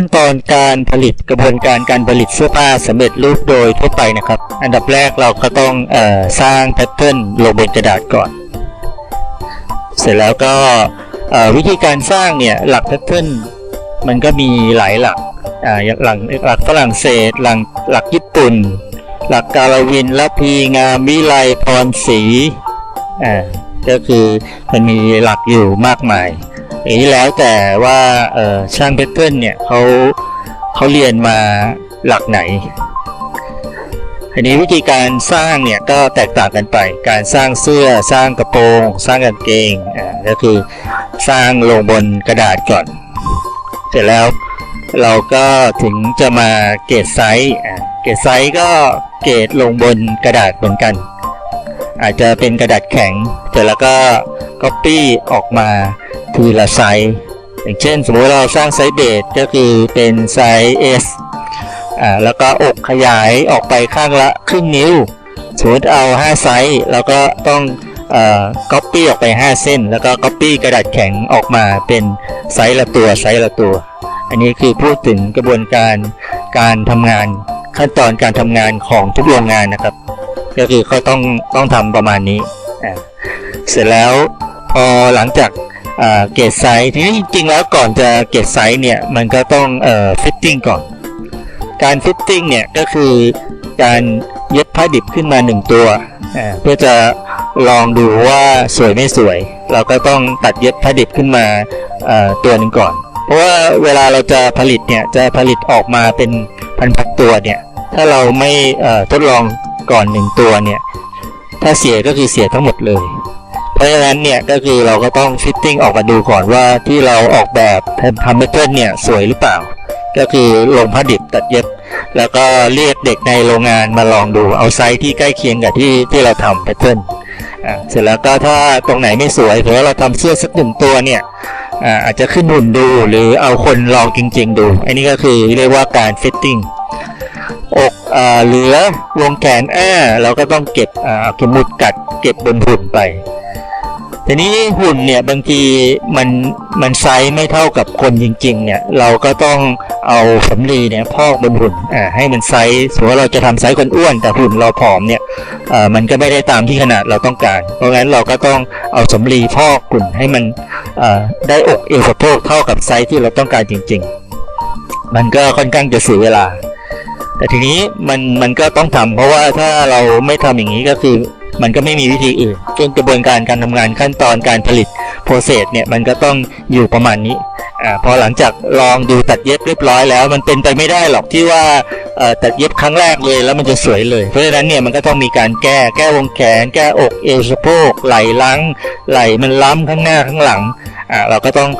ขั้นตอนการผลิตกระบวนการการผลิตเสื้อผ้าสำเร็จรูปโดยทั่วไปนะครับ อันดับแรกเราก็ต้องออสร้างแพทเทิร์นลงบนกระดาษก่อน เสร็จแล้วก็วิธีการสร้างเนี่ยหลักแพทเทิร์นมันก็มีหลายหลักหลักหลักฝรั่งเศสหลักหลักญี่ปุ่น หลักกาลวินละพีงามวิไลพรศรีอ่าก็คือมันมีหลักอยู่มากมาย อันนี้แล้วแต่ว่าช่างแพทเทิร์นเนี่ยเขาเขาเรียนมาหลักไหนอันนี้วิธีการสร้างเนี่ยก็แตกต่างกันไป การสร้างเสื้อสร้างกระโปรง สร้างกางเกงอ่าก็คือสร้างลงบนกระดาษก่อน เสร็จแล้วเราก็ถึงจะมาเกรดไซส์อ่าเกรดไซส์ก็เกรดลงบนกระดาษเหมือนกัน อาจจะเป็นกระดาษแข็ง เสร็จแล้วก็ copy ออกมา ทีละไซส์อย่างเช่น สมมติเราสร้างไซส์เบสก็คือเป็นไซส์ S อ่าแล้วก็อกขยายออกไปข้างละครึ่งนิ้วสมมติเอา 5 ไซส์แล้วก็ต้องเอ่อ copy ออกไป 5 เส้น แล้วก็ copy กระดาษแข็งออกมาเป็นไซส์ละตัวไซส์ละตัว อันนี้คือพูดถึงกระบวนการการทำงานขั้นตอนการทำงานของทุกโรงงานนะครับ ก็คือเขาต้องต้องทำประมาณนี้ เสร็จแล้วพอหลังจาก เกตไซส์ทีนี้จริงๆแล้วก่อนจะเกตไซส์เนี่ยมันก็ต้องเอ่อฟิตติ้งก่อน การฟิตติ้งเนี่ยก็คือการเย็บผ้าดิบขึ้นมาหนึ่งตัว เพื่อจะลองดูว่าสวยไม่สวย เราก็ต้องตัดเย็บผ้าดิบขึ้นมาตัวหนึ่งก่อน เพราะว่าเวลาเราจะผลิตเนี่ยจะผลิตออกมาเป็นพันๆตัวเนี่ยถ้าเราไม่ทดลองก่อนหนึ่งตัวเนี่ยถ้าเสียก็คือเสียทั้งหมดเลย เพราะฉะนั้นเนี่ยก็คือเราก็ต้องฟิตติ้งออกมาดูก่อนว่าที่เราออกแบบทำแพทเทิร์เนี่ยสวยหรือเปล่า ก็คือลงผ้าดิบตัดเย็บ แล้วก็เรียกเด็กในโรงงานมาลองดูเอาไซส์ที่ใกล้เคียงกับที่ที่เราทำแพทเทิร์นเสร็จแล้วก็ถ้าตรงไหนไม่สวยถือว่าเราทำเสื้อสักหนึ่งตัวเนี่ยอาจจะขึ้นหุ่นดูหรือเอาคนลองจริง ๆ ดู อันนี้ก็คือเรียกว่าการฟิตติ้งอกอ่าเหลือวงแขนแอ้เราก็ต้องเก็บเอาเข็มหมุดกัดเก็บบนหุ่นไป ทีนี้หุ่นเนี่ยบางทีมันมันไซส์ไม่เท่ากับคนจริง ๆ เนี่ย เราก็ต้องเอาสำลีเนี่ยพอกบนหุ่นอ่าให้มันไซส์สมมติว่าเราจะทำไซส์คนอ้วน แต่หุ่นเราผอมเนี่ยอ่ามันก็ไม่ได้ตามที่ขนาดเราต้องการ เพราะงั้นเราก็ต้องเอาสำลีพอกหุ่นให้มันอ่าได้อกเอวสะโพกเท่ากับไซส์ที่เราต้องการจริง ๆ มันก็ค่อนข้างจะเสียเวลาแต่ทีนี้มันมันก็ต้องทำเพราะว่าถ้าเราไม่ทำอย่างนี้ก็คือ มันก็ไม่มีวิธีอื่นจนกระบวนการการทำงานขั้นตอนการผลิตโปรเซสเนี่ยมันก็ต้องอยู่ประมาณนี้อ่าพอหลังจากลองดูตัดเย็บเรียบร้อยแล้ว มันเป็นไปไม่ได้หรอกที่ว่าเอ่อตัดเย็บครั้งแรกเลยแล้วมันจะสวยเลย เพราะฉะนั้นเนี่ยมันก็ต้องมีการแก้แก้วงแขน แก้อกเอวสะโพกไหล่ลังไหล่มันล้ำข้างหน้าข้างหลังอ่าเราก็ต้อง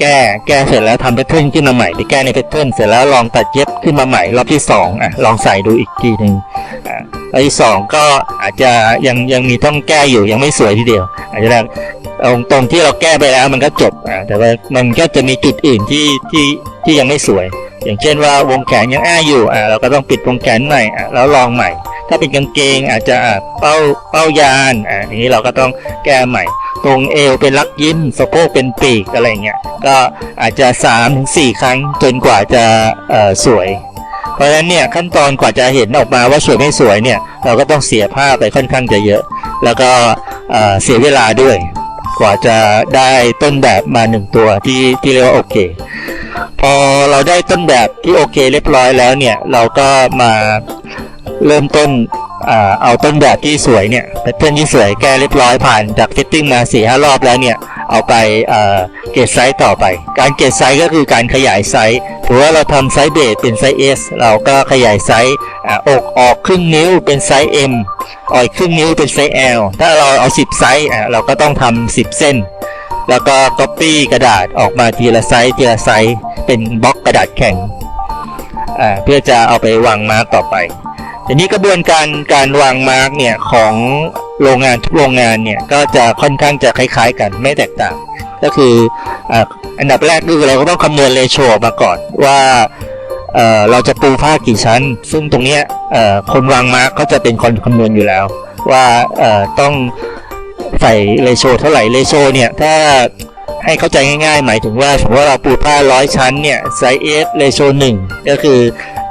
แก้แก้เสร็จแล้วทำแพทเทิร์นขึ้นมาใหม่ไปแก้ในแพทเทิร์นเสร็จแล้วลองตัดเย็บขึ้นมาใหม่รอบที่สองอะลองใส่ดูอีกทีหนึ่ง อ่ารอบที่สองก็อาจจะยังยังมีต้องแก้อยู่ยังไม่สวยทีเดียว อาจจะตรงตรงที่เราแก้ไปแล้วมันก็จบอ่าแต่ว่ามันก็จะมีจุดอื่นที่ที่ที่ยังไม่สวย อย่างเช่นว่าวงแขนยังอ้าอยู่อ่าเราก็ต้องปิดวงแขนใหม่อ่าแล้วลองใหม่ ถ้าเป็นกางเกงอาจจะเป้าเป้ายานอ่าอย่างนี้เราก็ต้องแก้ใหม่ ตรงเอวเป็นลักยิ้มสะโพกเป็นปีกอะไรเงี้ยก็อาจจะ3าถึงสครั้งจนกว่าจะสวย เพราะฉะนั้นเนี่ยขั้นตอนกว่าจะเห็นออกมาว่าสวยไม่สวยเนี่ยเราก็ต้องเสียผ้าไปค่อนข้างจะเยอะ แล้วก็เเสียเวลาด้วย กว่าจะได้ต้นแบบมาหนึ่งตัวที่ที่เรียกว่าโอเค พอเราได้ต้นแบบที่โอเค เรียบร้อยแล้วเนี่ยเราก็มาเริ่มต้นเอาต้นแบบที่สวยเนี่ยแพทเทิร์นที่สวยแก้เรียบร้อยผ่านจากฟิตติ้งมาสี่ห้ารอบแล้วเนี่ยเอาไป เกรดไซส์ต่อไป การเกรดไซส์ก็คือการขยายไซส์ถือว่าเราทำไซส์เบสเป็นไซส์ S เราก็ขยายไซส์อกออกครึ่งนิ้วเป็นไซส์ M ออกอีกครึ่งนิ้วเป็นไซส์ L ถ้าเราเอา 10 ไซส์เราก็ต้องทำ10 เส้น แล้วก็ copy กระดาษออกมาทีละไซส์ทีละไซส์เป็นบล็อกกระดาษแข็งเพื่อจะเอาไปวางมาร์กต่อไปทีนี้กระบวนการการวางมาร์กเนี่ยของโรงงานทุกโรงงานเนี่ยก็จะค่อนข้างจะคล้าย ๆ กันไม่แตกต่าง ก็คืออ่าอันดับแรกคือเราก็ต้องคำนวณเรโชมาก่อนว่าเอ่อเราจะปูผ้ากี่ชั้น ซึ่งตรงนี้เอ่อคนวางมาร์กเขาจะเป็นคนคำนวณอยู่แล้ว ว่าเอ่อต้องใส่เรโชเท่าไหร่เรโชเนี่ยถ้าให้เข้าใจง่ายๆ หมายถึงว่าสมมติว่าเราปูผ้าร้อยชั้นเนี่ยไซส์ F เลโชหนึ่งก็คือ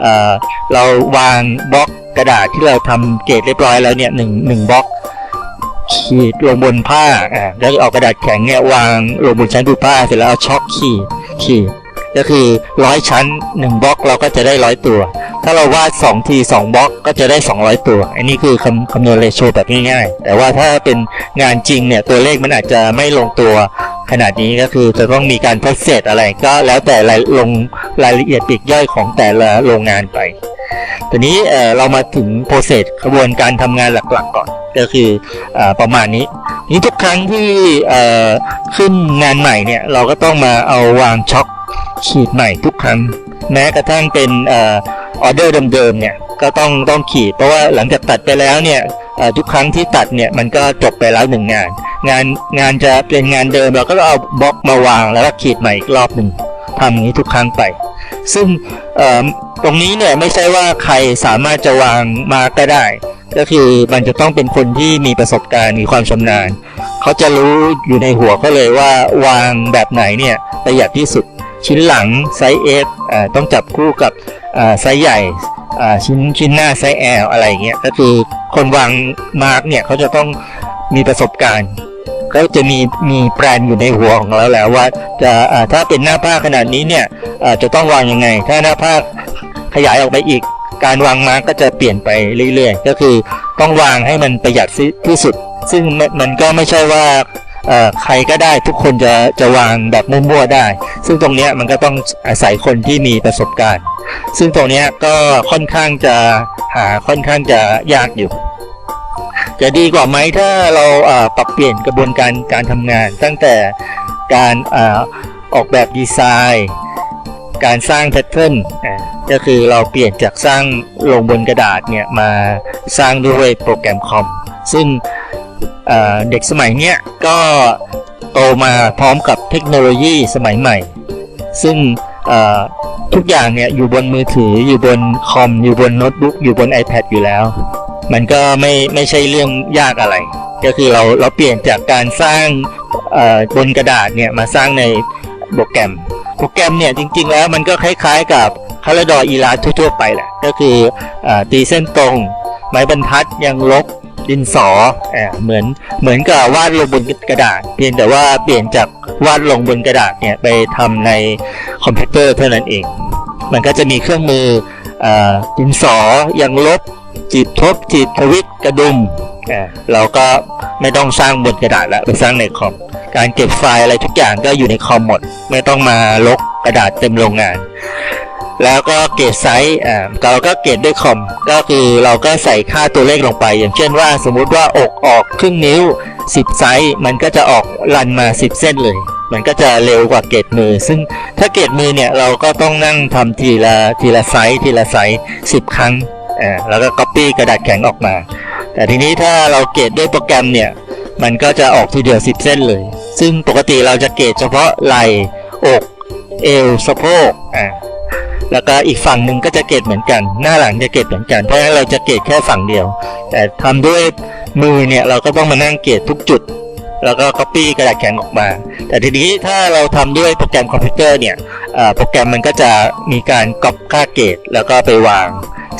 เออเราวางบล็อกกระดาษที่เราทำเกรดเรียบร้อยแล้วเนี่ยหนึ่งหนึ่งบล็อก ขีดลงบนผ้าอ่าแล้วเอากระดาษแข็งเนี่ยวางลงบนชั้นปูผ้าเสร็จแล้วเอาช็อคขีดขีดก็คือร้อยชั้นหนึ่งบล็อกเราก็จะได้ร้อยตัว ถ้าเราวาด2ที2บล็อกก็จะได้200ตัว อันนี้คือคำคำนวณเรโชแบบง่ายๆแต่ว่าถ้าเป็นงานจริงเนี่ยตัวเลขมันอาจจะไม่ลงตัวขนาดนี้ก็คือจะต้องมีการทดเศษอะไรก็แล้วแต่รายลงรายละเอียดปลีกย่อยของแต่ละโรงงานไป ทีนี้เออเรามาถึงโปรเซสกระบวนการทำงานหลักๆก่อน ก็คืออประมาณนี้นี้ทุกครั้งที่ขึ้นงานใหม่เนี่ยเราก็ต้องมาเอาวางช็อคขีดใหม่ทุกครั้ง แม้กระทั่งเป็นออเดอร์เดิมๆเนี่ยก็ต้องต้องขีด เพราะว่าหลังจากตัดไปแล้วเนี่ยทุกครั้งที่ตัดเนี่ยมันก็จบไปแล้วหนึ่งงาน งานงานจะเป็นงานเดิมเราก็เอาบล็อกมาวางแล้วก็ขีดใหม่อีกรอบหนึ่งทำอย่างนี้ทุกครั้งไป ซึ่งตรงนี้เนี่ยไม่ใช่ว่าใครสามารถจะวางมาก็ได้ ก็คือมันจะต้องเป็นคนที่มีประสบการณ์มีความชำนาญ เขาจะรู้อยู่ในหัวเขาเลยว่าวางแบบไหนเนี่ยประหยัดที่สุดชิ้นหลังไซส์ S อ่าต้องจับคู่กับไซส์ใหญ่ชิ้นชิ้นหน้าไซส์ L อลอะไรเงี้ยก็คือคนวางมาร์กเนี่ยเขาจะต้องมีประสบการณ์ ก็จะมีมีแปลนอยู่ในหัวของเราแล้วว่าจะถ้าเป็นหน้าผ้าขนาดนี้เนี่ยจะต้องวางยังไง ถ้าหน้าผ้าขยายออกไปอีก การวางมาก็จะเปลี่ยนไปเรื่อยๆ ก็คือต้องวางให้มันประหยัดที่สุด ซึ่งมันมันก็ไม่ใช่ว่าใครก็ได้ทุกคนจะจะวางแบบมั่วๆได้ ซึ่งตรงนี้มันก็ต้องอาศัยคนที่มีประสบการณ์ ซึ่งตรงนี้ก็ค่อนข้างจะหาค่อนข้างจะยากอยู่ จะดีกว่าไหมถ้าเราปรับเปลี่ยนกระบวนการการทำงาน ตั้งแต่การออกแบบดีไซน์ การสร้างแพทเทิร์นก็คือเราเปลี่ยนจากสร้างลงบนกระดาษเนี่ยมาสร้างด้วยโปรแกรมคอมซึ่งเด็กสมัยเนี้ยก็โตมาพร้อมกับเทคโนโลยีสมัยใหม่ ซึ่งทุกอย่างเนี่ยอยู่บนมือถืออยู่บนคอมอยู่บนโน้ตบุ๊กอยู่บน iPad อยู่แล้ว มันก็ไม่ไม่ใช่เรื่องยากอะไร ก็คือเราเราเปลี่ยนจากการสร้างบนกระดาษเนี่ยมาสร้างในโปรแกรม โปรแกรมเนี่ยจริง ๆ แล้วมันก็คล้าย ๆ กับคาราดออีลาทั่วๆไปแหละ ก็คืออตีเส้นตรง ไม้บรรทัดยังลบดินสออ่าเหมือนเหมือนกับวาดลงบนกระดาษ เพียงแต่ว่าเปลี่ยนจากวาดลงบนกระดาษเนี่ยไปทำในคอมพิวเตอร์เท่านั้นเอง มันก็จะมีเครื่องมืออดินสอยังลบ จีบทบจีบทวิตกระดุมอ่าเราก็ไม่ต้องสร้างบนกระดาษแล้วไปสร้างในคอม การเก็บไฟล์อะไรทุกอย่างก็อยู่ในคอมหมด ไม่ต้องมาลกกระดาษเต็มโรงงาน แล้วก็เกรดไซส์อ่าเราก็เกรดด้วยคอม ก็คือเราก็ใส่ค่าตัวเลขลงไป อย่างเช่นว่าสมมุติว่าอกออกครึ่งนิ้ว 10 ไซส์ มันก็จะออกรันมา 10 เส้นเลย มันก็จะเร็วกว่าเกรดมือ ซึ่งถ้าเกรดมือเนี่ยเราก็ต้องนั่งทำทีละทีละไซส์ทีละไซส์10 ครั้ง อ่าแล้วก็ copy กระดาษแข็งออกมา แต่ทีนี้ถ้าเราเกรดด้วยโปรแกรมเนี่ย มันก็จะออกทีเดียว 10 เส้นเลย ซึ่งปกติเราจะเกรดเฉพาะไหล่อกเอวสะโพกอ่าแล้วก็อีกฝั่งหนึ่งก็จะเกรดเหมือนกัน หน้าหลังจะเกรดเหมือนกัน เพราะฉะนั้นเราจะเกรดแค่ฝั่งเดียว แต่ทำด้วยมือเนี่ยเราก็ต้องมานั่งเกรดทุกจุด แล้วก็ copy กระดาษแข็งออกมา แต่ทีนี้ถ้าเราทำด้วยโปรแกรมคอมพิวเตอร์เนี่ยโปรแกรมมันก็จะมีการก๊อปค่าเกรดแล้วก็ไปวาง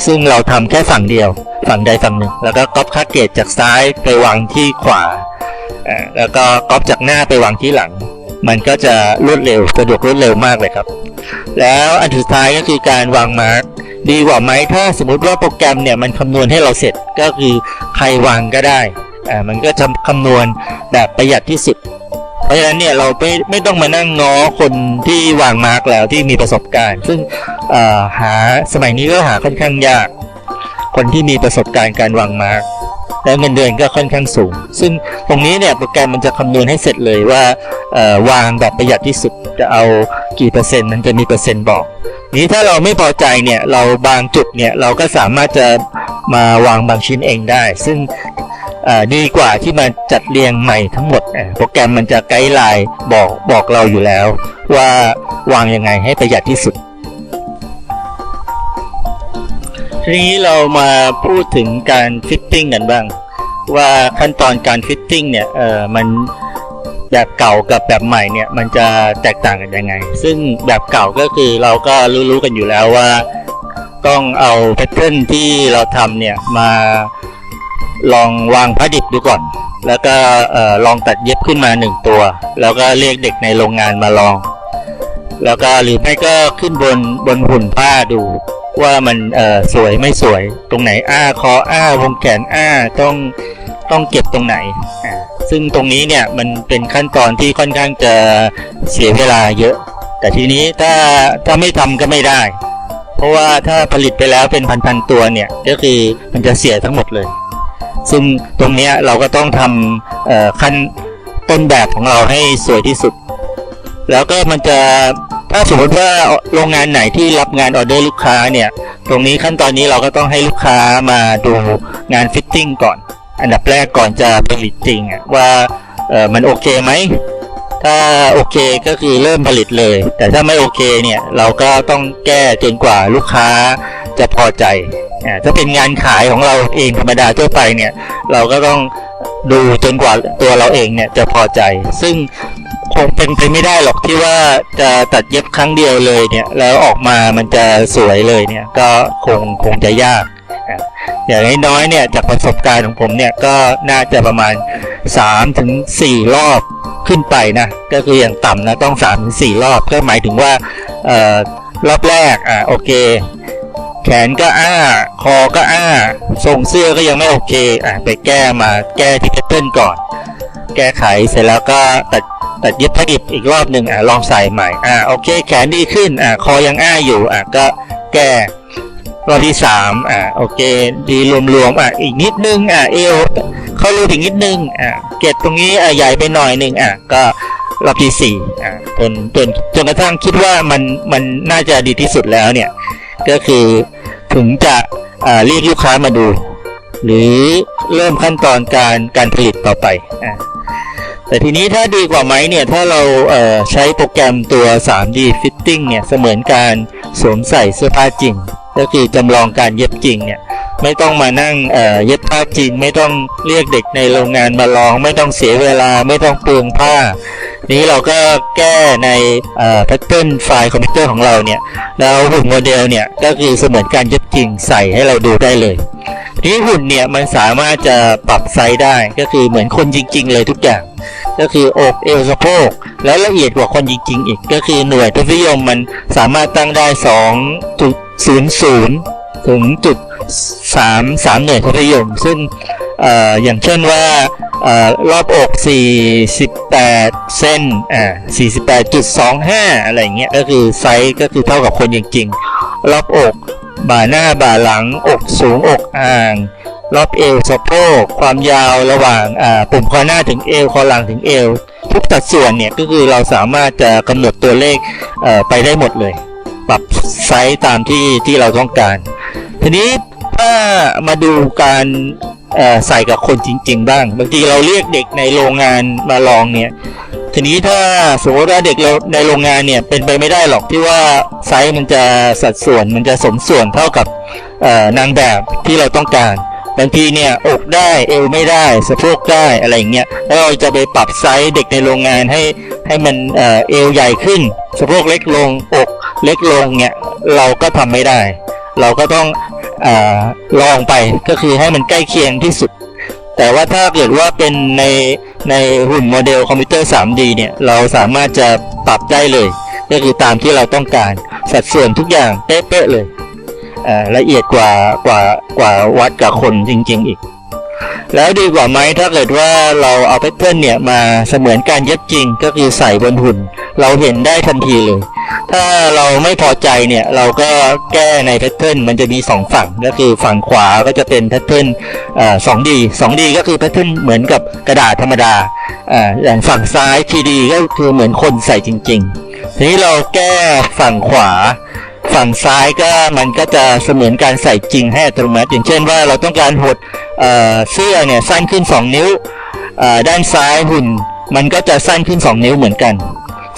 ซึ่งเราทำแค่ฝั่งเดียว ฝั่งใดฝั่งหนึ่ง แล้วก็ก๊อปค่าเกรดจากซ้ายไปวางที่ขวาอ่าแล้วก็ก๊อปจากหน้าไปวางที่หลัง มันก็จะรวดเร็วสะดวกรวดเร็วมากเลยครับ แล้วอันสุดท้ายก็คือการวางมาร์กดีกว่าไหมถ้าสมมุติว่าโปรแกรมเนี่ยมันคำนวณให้เราเสร็จก็คือใครวางก็ได้ อ่ามันก็จะคำนวณแบบประหยัดที่สุด เพราะฉะนั้นเนี่ยเราไม่ไม่ต้องมานั่งง้อคนที่วางมาร์กแล้วที่มีประสบการณ์ ซึ่งอ่อหาสมัยนี้ก็หาค่อนข้างยาก คนที่มีประสบการณ์การวางมาร์กแล้วเงินเดือนก็ค่อนข้างสูง ซึ่งตรงนี้เนี่ยโปรแกรมมันจะคำนวณให้เสร็จเลยว่าอ่อวางแบบประหยัดที่สุดจะเอากี่เปอร์เซ็นต์มันจะมีเปอร์เซ็นต์บอก นี้ถ้าเราไม่พอใจเนี่ยเราบางจุดเนี่ยเราก็สามารถจะมาวางบางชิ้นเองได้ ซึ่ง ดีกว่าที่มาจัดเรียงใหม่ทั้งหมดโปรแกรมมันจะไกด์ไลน์บอกบอกเราอยู่แล้ว ว่าวางยังไงให้ประหยัดที่สุด ทีนี้เรามาพูดถึงการฟิตติ้งกันบ้าง ว่าขั้นตอนการฟิตติ้งเนี่ยเออมันแบบเก่ากับแบบใหม่เนี่ยมันจะแตกต่างกันยังไง ซึ่งแบบเก่าก็คือเราก็รู้ๆกันอยู่แล้วว่า ต้องเอาแพทเทิร์นที่เราทำเนี่ยมา ลองวางผ้าดิบดูก่อน แล้วก็ลองตัดเย็บขึ้นมาหนึ่งตัว แล้วก็เรียกเด็กในโรงงานมาลอง แล้วก็หรือไม่ก็ขึ้นบนบนหุ่นผ้าดูว่ามันสวยไม่สวยตรงไหนอ้าคออ้าวงแขนอ้าต้องต้องเก็บตรงไหน ซึ่งตรงนี้เนี่ยมันเป็นขั้นตอนที่ค่อนข้างจะเสียเวลาเยอะ แต่ทีนี้ถ้าถ้าไม่ทำก็ไม่ได้ เพราะว่าถ้าผลิตไปแล้วเป็นพันๆตัวเนี่ยก็คือมันจะเสียทั้งหมดเลย ซึ่งตรงนี้เราก็ต้องทำขั้นต้นแบบของเราให้สวยที่สุด แล้วก็มันจะถ้าสมมติว่าโรงงานไหนที่รับงานออเดอร์ลูกค้าเนี่ย ตรงนี้ขั้นตอนนี้เราก็ต้องให้ลูกค้ามาดูงานฟิตติ้งก่อน อันดับแรกก่อนจะผลิตจริงว่ามันโอเคไหมถ้าโอเคก็คือเริ่มผลิตเลย แต่ถ้าไม่โอเคเนี่ย เราก็ต้องแก้จนกว่าลูกค้า จะพอใจถ้าเป็นงานขายของเราเองธรรมดาทั่วไปเนี่ยเราก็ต้องดูจนกว่าตัวเราเองเนี่ยจะพอใจ ซึ่งคงเป็นไปไม่ได้หรอกที่ว่าจะตัดเย็บครั้งเดียวเลยเนี่ยแล้วออกมามันจะสวยเลยเนี่ยก็คงคงจะยาก อย่างน้อยๆเนี่ยจากประสบการณ์ของผมเนี่ยก็น่าจะประมาณ3ถึง4รอบขึ้นไปนะก็คืออย่างต่ำนะต้อง3ถึง4รอบก็หมายถึงว่าออรอบแรกอะโอเค แขนก็อ้า คอก็อ้า ทรงเสื้อก็ยังไม่โอเคอะไปแก้มาแก้ที่แพทเทิร์นก่อน แก้ไขเสร็จแล้วก็ตัดตัดเย็บผ้าดิบอีกรอบหนึ่งอะลองใส่ใหม่อะโอเค แขนดีขึ้นอะคอยังอ้าอยู่อะก็แก้รอบที่สามอะโอเค ดีรวมๆอะอีกนิดนึงอะเอวเข้ารูถึงนิดนึงอะเกล็ดตรงนี้อะใหญ่ไปหน่อยหนึ่งอะก็รอบที่สี่อะจนจนจนกระทั่งคิดว่ามันมันน่าจะดีที่สุดแล้วเนี่ย ก็คือถึงจะเรียกลูกค้ามาดู หรือเริ่มขั้นตอนการการผลิตต่อไปอแต่ทีนี้ถ้าดีกว่าไหมเนี่ยถ้าเราเใช้โปรแกรมตัว 3D Fitting เนี่ยเสมือนการสวมใส่เสื้อผ้าจริง ก็คือจำลองการเย็บจริงเนี่ยไม่ต้องมานั่งเเย็บผ้าจริง ไม่ต้องเรียกเด็กในโรงงานมาลอง ไม่ต้องเสียเวลาไม่ต้องเปลืองผ้า นี้เราก็แก้ในแพทเทิร์นไฟล์คอมพิวเตอร์ของเราเนี่ย แล้วหุ่นโมเดลเนี่ยก็คือเสมือนการเย็บจริงใส่ให้เราดูได้เลยนี้หุ่นเนี่ยมันสามารถจะปรับไซส์ได้ก็คือเหมือนคนจริง ๆ เลยทุกอย่าง ก็คืออกเอวสะโพกแล้วละเอียดกว่าคนจริง ๆ อีก ก็คือหน่วยทศนิยมมันสามารถตั้งได้2.00ถึงจุด3 3หน่วยทศนิยมซึ่ง อย่างเช่นว่าออรอบอก 48 เส้นอ่า48.25 อะไรเงี้ย ก็คือไซส์ก็คือเท่ากับคนจริงๆ รอบอก บ่าหน้า บ่าหลัง อกสูง อกอ่าง รอบเอวสะโพก ความยาวระหว่างอ่าปุ่มคอหน้าถึงเอว คอหลังถึงเอว ทุกสัดส่วนเนี่ย ก็คือเราสามารถจะกำหนดตัวเลขเไปได้หมดเลย ปรับไซส์ตามที่ที่เราต้องการ ทีนี้ถ้ามาดูการ ใส่กับคนจริง ๆ บ้าง บางทีเราเรียกเด็กในโรงงานมาลองเนี่ยทีนี้ถ้าสมมติว่าเด็กเราในโรงงานเนี่ยเป็นไปไม่ได้หรอกที่ว่าไซส์มันจะสัดส่วนมันจะสมส่วนเท่ากับนางแบบที่เราต้องการบางทีเนี่ยอกได้เอวไม่ได้สะโพกได้อะไรอย่างเงี้ยแล้วเราจะไปปรับไซส์เด็กในโรงงานให้ให้มันเอเอวใหญ่ขึ้นสะโพกเล็กลงอกเล็กลงเนี่ยเราก็ทำไม่ได้ เราก็ต้อง ลองไปก็คือให้มันใกล้เคียงที่สุด แต่ว่าถ้าเกิดว่าเป็นในในหุ่นโมเดลคอมพิวเตอร์ 3D เนี่ย เราสามารถจะปรับได้เลย ก็คือตามที่เราต้องการสัดส่วนทุกอย่างเป๊ะๆเลยละเอียดกว่ากว่ากว่าวัดกับคนจริง ๆ อีก แล้วดีกว่าไหมถ้าเกิดว่าเราเอาแพทเทิร์นเนี่ยมาเสมือนการเย็บจริงก็คือใส่บนหุ่น เราเห็นได้ทันทีเลย ถ้าเราไม่พอใจเนี่ยเราก็แก้ในแพทเทิร์นมันจะมีสองฝั่งก็คือฝั่งขวาก็จะเป็นแพทเทิร์นสองดีสองดีก็คือแพทเทิร์นเหมือนกับกระดาษธรรมดาออย่างฝั่งซ้ายทีดีก็คือเหมือนคนใส่จริง ๆ ทีนี้เราแก้ฝั่งขวาฝั่งซ้ายก็มันก็จะเสมือนการใส่จริงให้อัตโนมัติอย่างเช่นว่าเราต้องการหดเสื้อเนี่ยสั้นขึ้น 2 นิ้วด้านซ้ายหุ่น มันก็จะสั้นขึ้น 2 นิ้วเหมือนกัน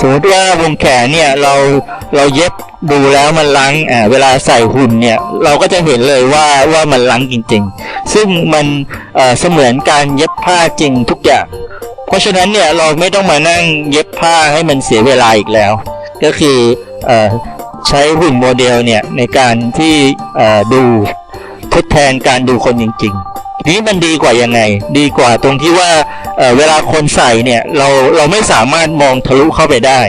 สมมติว่าวงแขนเนี่ยเราเราเย็บดูแล้วมันลังอ่าเวลาใส่หุ่นเนี่ยเราก็จะเห็นเลยว่าว่ามันลังจริง ๆ ซึ่งมันเอ่อเสมือนการเย็บผ้าจริงทุกอย่างเพราะฉะนั้นเนี่ยเราไม่ต้องมานั่งเย็บผ้าให้มันเสียเวลาอีกแล้ว ก็คือเออใช้หุ่นโมเดลเนี่ยในการที่เอ่อดูทดแทนการดูคนจริง ๆ นี้มันดีกว่ายังไง ดีกว่าตรงที่ว่าเออเวลาคนใส่เนี่ยเราเราไม่สามารถมองทะลุเข้าไปได้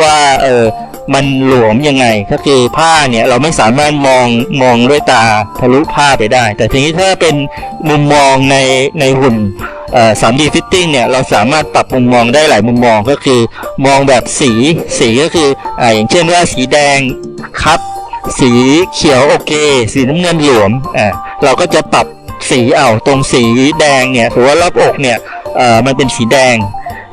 ว่าเออมันหลวมยังไงก็คือผ้าเนี่ยเราไม่สามารถมองมองด้วยตาทะลุผ้าไปได้ แต่ทีนี้ถ้าเป็นมุมมองในในหุ่นเอ่อ 3D Fitting เนี่ยเราสามารถปรับมุมมองได้หลายมุมมองก็คือ มองแบบสีสีก็คืออ่าอย่างเช่นว่าสีแดงครับ สีเขียวโอเค สีน้ำเงินหลวมอ่าเราก็จะปรับ สีเอาตรงสีแดงเนี่ยถือว่ารอบอกเนี่ยเอ่อมันเป็นสีแดง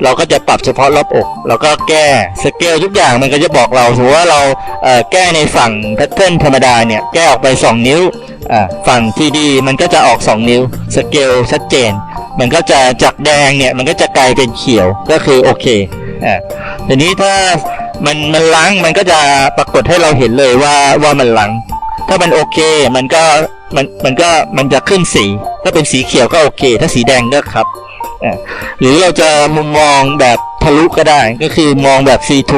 เราก็จะปรับเฉพาะรอบอกแล้วก็แก้สเกลทุกอย่างมันก็จะบอกเราถือว่าเราเอ่อแก้ในฝั่งแพทเทิร์นธรรมดาเนี่ยแก้ออกไป 2 นิ้วอ่าฝั่งทีดีมันก็จะออก 2 นิ้วสเกลชัดเจน มันก็จะจากแดงเนี่ยมันก็จะกลายเป็นเขียวก็คือโอเคอ่าทีนี้ถ้ามันมันล้างมันก็จะปรากฏให้เราเห็นเลยว่าว่ามันล้างถ้ามันโอเค มันก็ มันมันก็มันจะขึ้นสี ถ้าเป็นสีเขียวก็โอเค ถ้าสีแดงก็ครับหรือเราจะมุมมองแบบทะลุก็ได้ก็คือมองแบบ C2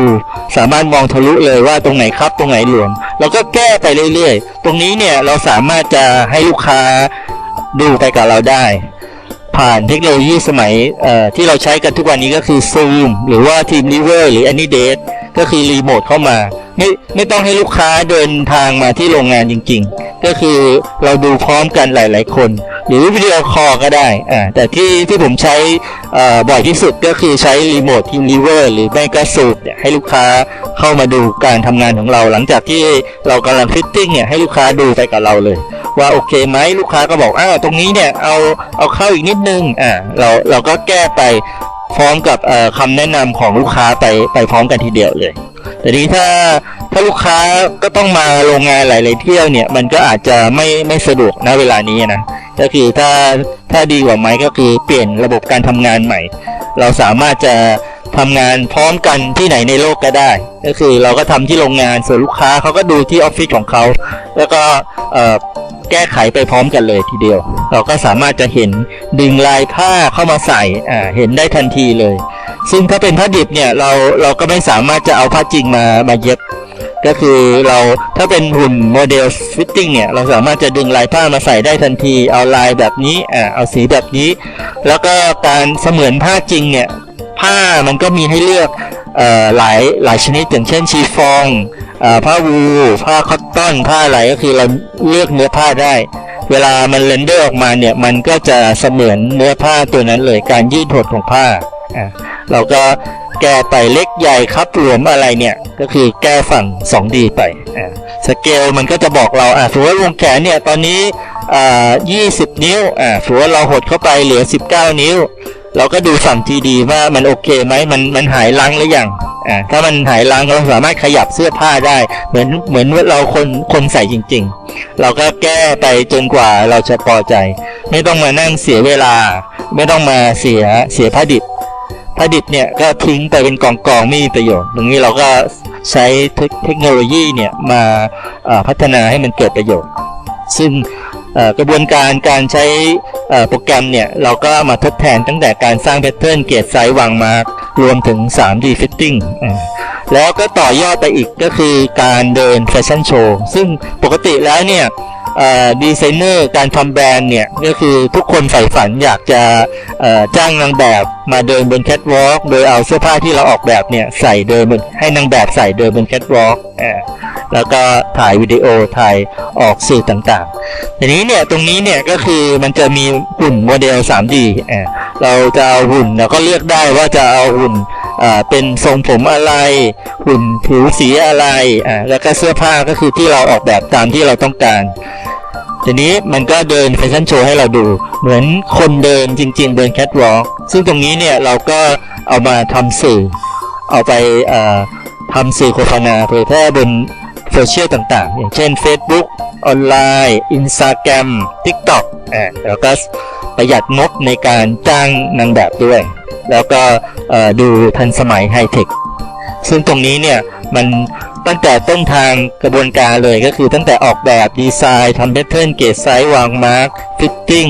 สามารถมองทะลุเลยว่าตรงไหนครับตรงไหนหลวมเราก็แก้ไปเรื่อยๆ ตรงนี้เนี่ยเราสามารถจะให้ลูกค้าดูไปกับเราได้ ผ่านเทคโนโลยีสมัยที่เราใช้กันทุกวันนี้ก็คือ Zoom หรือว่า TeamViewer หรือ AnyDate ก็คือรีโมทเข้ามา ไม่ไม่ต้องให้ลูกค้าเดินทางมาที่โรงงานจริงๆ ก็คือเราดูพร้อมกันหลาย ๆ คน หรือวิดีโอคอลก็ได้อ่าแต่ที่ที่ผมใช้บ่อยที่สุดก็คือใช้รีโมท TeamViewer หรือไม่ก็ Zoom เนี่ยให้ลูกค้าเข้ามาดูการทำงานของเรา หลังจากที่เรากำลังฟิตติ้งเนี่ยให้ลูกค้าดูไปกับเราเลย ว่าโอเคไหมลูกค้าก็บอกอ้าวตรงนี้เนี่ยเอาเอาเข้าอีกนิดนึงอ่าเราเราก็แก้ไปพร้อมกับเอ่อคำแนะนำของลูกค้าไปไปพร้อมกันทีเดียวเลย แต่ทีนี้ถ้า ถ้าลูกค้าก็ต้องมาโรงงานหลายๆเที่ยวเนี่ย มันก็อาจจะไม่ไม่สะดวกณเวลานี้นะก็คือถ้าถ้าดีกว่าไหมก็คือเปลี่ยนระบบการทำงานใหม่ เราสามารถจะทำงานพร้อมกันที่ไหนในโลกก็ได้ ก็คือเราก็ทำที่โรงงานส่วนลูกค้าเขาก็ดูที่ออฟฟิศของเขาแล้วก็เอ่อแก้ไขไปพร้อมกันเลยทีเดียว เราก็สามารถจะเห็นดึงลายผ้าเข้ามาใส่อ่าเห็นได้ทันทีเลย ซึ่งถ้าเป็นผ้าดิบเนี่ยเราเราก็ไม่สามารถจะเอาผ้าจริงมามาเย็บ ก็คือเราถ้าเป็นหุ่นโมเดลฟิตติ้งเนี่ย เราสามารถจะดึงลายผ้ามาใส่ได้ทันที เอาลายแบบนี้อ่าเอาสีแบบนี้ แล้วก็การเสมือนผ้าจริงเนี่ย ผ้ามันก็มีให้เลือกเอ่อหลายหลายชนิดอย่างเช่นชีฟองเอ่อผ้าวูผ้าคอตตอน ผ้าอะไรก็คือเราเลือกเนื้อผ้าได้ เวลามันเรนเดอร์ออกมาเนี่ย มันก็จะเสมือนเนื้อผ้าตัวนั้นเลยการยืดหดของผ้าอ่าเราก็ แก้ไปเล็กใหญ่ครับหลวมอะไรเนี่ย ก็คือแก้ฝั่ง 2D ไปอ่าสเกลมันก็จะบอกเราอ่าถือว่าวงแขนเนี่ยตอนนี้อ่า20 นิ้วอ่าถือว่าเราหดเข้าไปเหลือ 19 นิ้ว เราก็ดูฝั่ง GD ว่ามันโอเคไหมมันมันหายลังหรือยังอ่าถ้ามันหายลังเราสามารถขยับเสื้อผ้าได้ เหมือนเหมือนว่าเราคนคนใส่จริง ๆ เราก็แก้ไปจนกว่าเราจะพอใจ ไม่ต้องมานั่งเสียเวลา ไม่ต้องมาเสียเสียผ้าดิบ ผ้าดิบเนี่ยก็ทิ้งไปเป็นกองกองๆไม่มีประโยชน์ ตรงนี้เราก็ใช้เทคโนโลยีเนี่ยมาพัฒนาให้มันเกิดประโยชน์ ซึ่งกระบวนการการใช้โปรแกรมเนี่ย เราก็มาทดแทนตั้งแต่การสร้างแพทเทิร์นเกจไซส์วางมารวมถึง 3D Fitting แล้วก็ต่อยอดไปอีกก็คือการเดินแฟชั่นโชว์ซึ่งปกติแล้วเนี่ย ดีไซเนอร์การทำแบรนด์เนี่ยก็คือทุกคนใฝ่ฝันอยากจะจ้างนางแบบมาเดินบนแคทวอล์กโดยเอาเสื้อผ้าที่เราออกแบบเนี่ยใส่เดินบนให้นางแบบใส่เดินบนแคทวอล์กแล้วก็ถ่ายวิดีโอถ่ายออกสื่อต่างๆ ทีนี้เนี่ยตรงนี้เนี่ยก็คือมันจะมีหุ่นโมเดล 3D เราจะเอาหุ่นเราก็เลือกได้ว่าจะเอาหุ่น เป็นทรงผมอะไรหุ่นผิวสีอะไรอ่าแล้วก็เสื้อผ้าก็คือที่เราออกแบบตามที่เราต้องการทีนี้มันก็เดินแฟชั่นโชว์ให้เราดู เหมือนคนเดินจริง ๆ เดินแคทวอล์กซึ่งตรงนี้เนี่ยเราก็เอามาทำสื่อ เอาไปอ่อทำสื่อโฆษณาเผยแพร่บนโซเชียลต่างๆ อย่างเช่น Facebook ออนไลน์ Instagram TikTok อ่าแล้วก็ ประหยัดงบในการจ้างนางแบบด้วย แล้วก็ดูทันสมัยไฮเทคซึ่งตรงนี้เนี่ยมันตั้งแต่ต้นทางกระบวนการเลยก็คือตั้งแต่ออกแบบดีไซน์ทำแพทเทิร์นเกจไซส์วางมาร์กฟิตติ้ง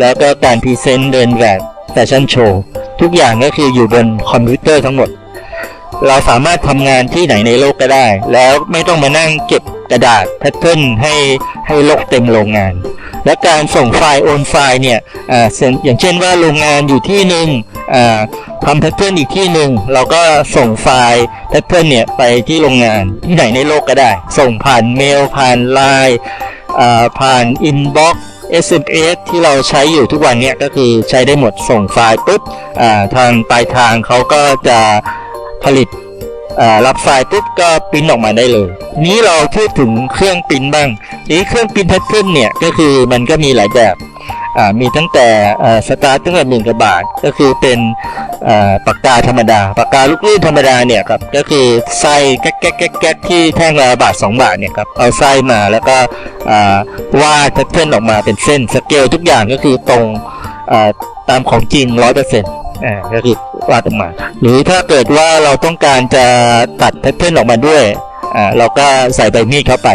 แล้วก็การพรีเซนต์เดินแบบแฟชั่นโชว์ทุกอย่างก็คืออยู่บนคอมพิวเตอร์ทั้งหมด เราสามารถทำงานที่ไหนในโลกก็ได้ แล้วไม่ต้องมานั่งเก็บกระดาษแพทเทิร์นให้ให้โลกเต็มโรงงาน และการส่งไฟล์โอนไฟล์เนี่ยออย่างเช่นว่าโรงงานอยู่ที่หนึ่งทำแพทเทิร์นอีกที่หนึ่งเราก็ส่งไฟล์แพทเทิร์นเนี่ยไปที่โรงงานที่ไหนในโลกก็ได้ ส่งผ่านเมล ผ่านไลน์ผ่านอินบ็อก SMS ที่เราใช้อยู่ทุกวันเนี่ยก็คือใช้ได้หมดส่งไฟล์ปุ๊บทางปลายทางเขาก็จะ ผลิตรับไฟล์ปุ๊บก็ปริ้นออกมาได้เลย นี้เราพูดถึงเครื่องปริ้นบ้างทีนี้เครื่องปริ้นแพทเทิร์นเนี่ยก็คือมันก็มีหลายแบบมีตั้งแต่สตาร์ตตั้งแต่หนึ่งกว่าบาท ก็คือเป็นปากกาธรรมดา ปากกาลูกลื่นธรรมดาเนี่ยครับก็คือไส้แก๊กแก๊กแก๊กแก๊กที่แท่งละบาทสองบาทเนี่ยครับเอาไส้มาแล้วก็วาดแพทเทิร์นออกมาเป็นเส้นสเกลทุกอย่างก็คือตรงอตามของจริงร้อยเปอร์เซ็นต์ก็คือ วาดออกมา หรือถ้าเกิดว่าเราต้องการจะตัดแพทเทิร์นออกมาด้วยอ่าเราก็ใส่ใบมีดเข้าไป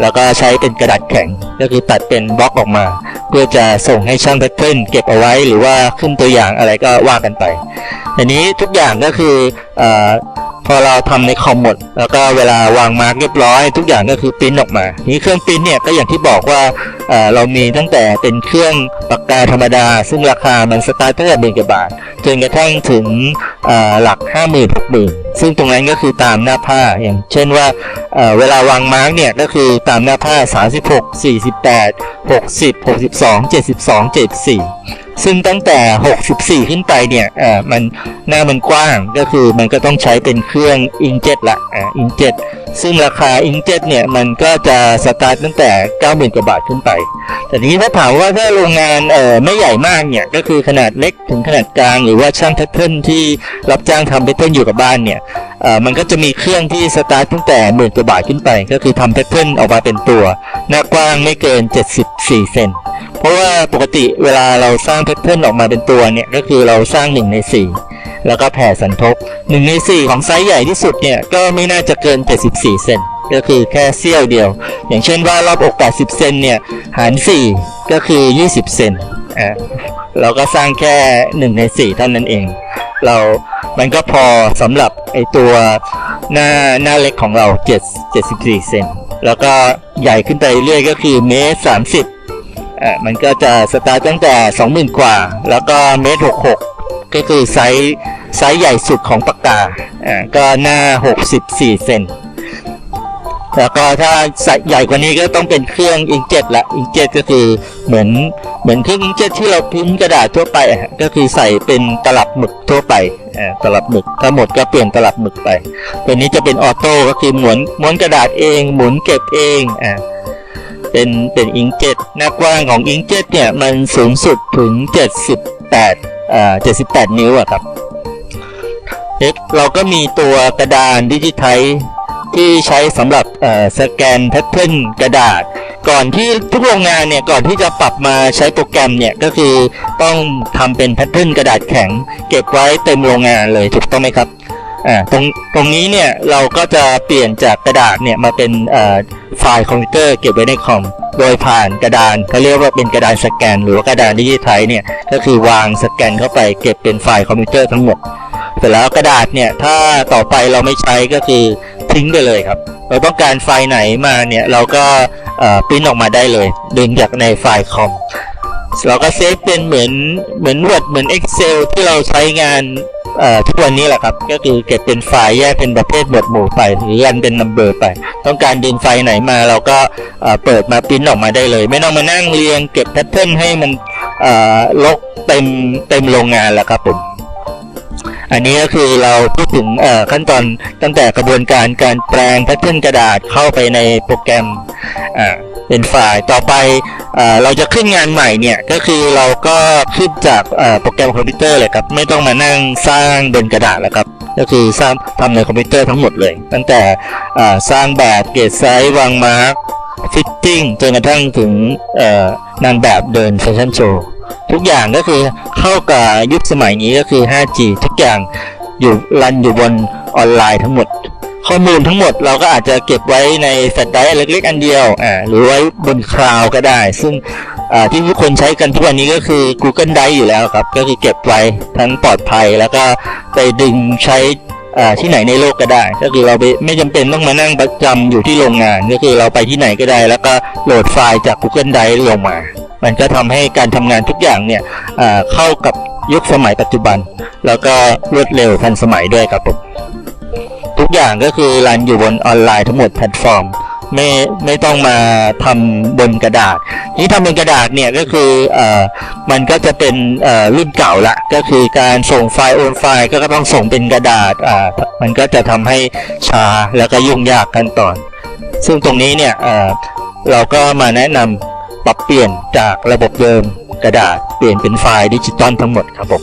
แล้วก็ใช้เป็นกระดาษแข็ง ก็คือตัดเป็นบล็อกออกมา เพื่อจะส่งให้ช่างแพทเทิร์นเก็บเอาไว้หรือว่าขึ้นตัวอย่างอะไรก็ว่ากันไปทีนี้ทุกอย่างก็คืออาพอเราทำในคอมหมด แล้วก็เวลาวางมาร์กเรียบร้อย ทุกอย่างก็คือปริ้นออกมา นี้เครื่องปริ้นเนี่ยก็อย่างที่บอกว่า เรามีตั้งแต่เป็นเครื่องปากกาธรรมดา ซึ่งราคามันสตาร์ทตั้งแต่หมื่นกว่าบาท จนกระทั่งถึงอ่าหลัก5 0 0 0 0 6 0 0 0 0ซึ่งตรงนั้นก็คือตามหน้าผ้าอย่างเช่นว่าเวลาวางมาร์กเนี่ยก็คือตามหน้าผ้า 36 48 60 62 72 74ซึ่งตั้งแต่ 64 ขึ้นไปเนี่ยเออมันหน้ามันกว้าง ก็คือมันก็ต้องใช้เป็นเครื่องอิงเจ็ตละอ่าอิงเจ็ต ซึ่งราคาอิงเจ็ตเนี่ยมันก็จะสตาร์ทตั้งแต่ 90,000 กว่าบาทขึ้นไป แต่ทีนี้ถ้าถามว่าถ้าโรงงานเอ่อไม่ใหญ่มากเนี่ยก็คือขนาดเล็กถึงขนาดกลาง หรือว่าช่างแพทเทิร์นที่รับจ้างทำแพทเทิร์นอยู่กับบ้านเนี่ยเอ่อมันก็จะมีเครื่องที่สตาร์ทตั้งแต่หมื่นกว่าบาทขึ้นไป ก็คือทำแพทเทิร์นออกมาเป็นตัว หน้ากว้างไม่เกิน 74 เซน เพราะว่าปกติเวลาเราสร้างแพทเทิร์นออกมาเป็นตัวเนี่ยก็คือเราสร้าง 1 ใน 4 แล้วก็แผ่สันทบ1ใน 4 ของไซส์ใหญ่ที่สุดเนี่ยก็ไม่น่าจะเกิน 74 เซนก็คือแค่เสี้ยวเดียว อย่างเช่นว่ารอบอก 80 เซนเนี่ยหาร 4 ก็คือ 20 เซนอ่าเราก็สร้างแค่ 1 ใน 4 เท่านั้นเอง เรา มันก็พอสำหรับไอตัวหน้าหน้าเล็กของเรา 7 74 เซนแล้วก็ใหญ่ขึ้นไปเรื่อยก็คือเมตร30 อ่ามันก็จะสตาร์ตตั้งแต่ 20,000 กว่า แล้วก็เมตร66 ก็คือไซส์ไซส์ใหญ่สุดของปากกาอ่าก็หน้า 64 เซนแล้วก็ถ้าใส่ใหญ่กว่านี้ก็ต้องเป็นเครื่องอิงเจ็ตละอิงเจ็ตก็คือเหมือนเหมือนเครื่องอิงเจ็ตที่เราพิมพ์กระดาษทั่วไปก็คือใส่เป็นตลับหมึกทั่วไปอ่าตลับหมึกถ้าหมดก็เปลี่ยนตลับหมึกไป ตัวนี้จะเป็นออโต้ก็คือหมุนม้วนกระดาษเอง หมุนเก็บเองอ่า เป็นเป็นอิงเจ็ตหน้ากว้างของอิงเจ็ตเนี่ยมันสูงสุดถึง 78อ่า78 นิ้วอะครับเอ๊ะเราก็มีตัวกระดานดิจิทัลที่ใช้สำหรับเอ่อสแกนแพทเทิร์นกระดาษ ก่อนที่ทุกโรงงานเนี่ยก่อนที่จะปรับมาใช้โปรแกรมเนี่ยก็คือต้องทำเป็นแพทเทิร์นกระดาษแข็ง เก็บไว้เต็มโรงงานเลยถูกต้องไหมครับ อ่าตรงตรงนี้เนี่ยเราก็จะเปลี่ยนจากกระดาษเนี่ยมาเป็นไฟล์คอมพิวเตอร์เก็บไว้ในคอมโดยผ่านกระดานเขาเรียกว่าเป็นกระดานสแกน หรือว่ากระดานดิจิทัลเนี่ยก็คือวางสแกนเข้าไปเก็บเป็นไฟล์คอมพิวเตอร์ทั้งหมดเสร็จแล้วกระดาษเนี่ยถ้าต่อไปเราไม่ใช้ก็คือทิ้งไปเลยครับ เราต้องการไฟล์ไหนมาเนี่ยเราก็เอ่อปริ้นออกมาได้เลย ดึงจากในไฟล์คอมเราก็เซฟเป็นเหมือนเหมือน Word เหมือน Excel ที่เราใช้งาน ทุกวันนี้แหละครับ ก็คือเก็บเป็นไฟล์แยกเป็นประเภทหมวดหมู่ไปหรือรันเป็นนัมเบอร์ไป ต้องการดึงไฟล์ไหนมาเราก็เปิดมาปริ้นออกมาได้เลย ไม่ต้องมานั่งเรียงเก็บแพทเทิร์นให้มันลกเต็มเต็มโรงงานแล้วครับผมอันนี้ก็คือเราพูดถึงขั้นตอนตั้งแต่กระบวนการการแปลงแพทเทิร์นกระดาษเข้าไปในโปรแกรมเป็นไฟล์ต่อไป เราจะขึ้นงานใหม่เนี่ยก็คือเราก็ขึ้นจากโปรแกรมคอมพิวเตอร์เลยครับไม่ต้องมานั่งสร้างบนกระดาษแล้วครับก็คือสร้างทำในคอมพิวเตอร์ทั้งหมดเลย ตั้งแต่สร้างแบบเกจไซส์วางมาร์กฟิตติ้งจนกระทั่งถึงนางแบบเดินแฟชั่นโชว์ทุกอย่างก็คือเข้ากับยุคสมัยนี้ก็คือ 5G ทุกอย่างอยู่รันอยู่บนออนไลน์ทั้งหมด ข้อมูลทั้งหมดเราก็อาจจะเก็บไว้ในแฟลชไดรฟ์เล็กๆ อันเดียวอ่าหรือไว้บนคลาวด์ก็ได้ ซึ่งที่ทุกคนใช้กันทุกวันนี้ก็คือ Google Drive อยู่แล้วครับ ก็คือเก็บไว้ทั้งปลอดภัยแล้วก็ไปดึงใช้ที่ไหนในโลกก็ได้ ก็คือเราไไม่จำเป็นต้องมานั่งประจำอยู่ที่โรงงาน ก็คือเราไปที่ไหนก็ได้ แล้วก็โหลดไฟล์จาก Google Drive ลงมา มันก็ทำให้การทำงานทุกอย่างเนี่ยเข้ากับยุคสมัยปัจจุบัน แล้วก็รวดเร็วทันสมัยด้วยครับผม ทุกอย่างก็คือรันอยู่บนออนไลน์ทั้งหมดแพลตฟอร์มไม่ไม่ต้องมาทำบนกระดาษ นี่ทำบนกระดาษเนี่ยก็คือเอ่อมันก็จะเป็นเอ่อรุ่นเก่าละก็คือการส่งไฟล์โอนไฟล์ก็ต้องส่งเป็นกระดาษอ่ามันก็จะทำให้ช้าแล้วก็ยุ่งยากขั้นตอน ซึ่งตรงนี้เนี่ยเอ่อเราก็มาแนะนำปรับเปลี่ยนจากระบบเดิมกระดาษเปลี่ยนเป็นไฟล์ดิจิตอลทั้งหมดครับผม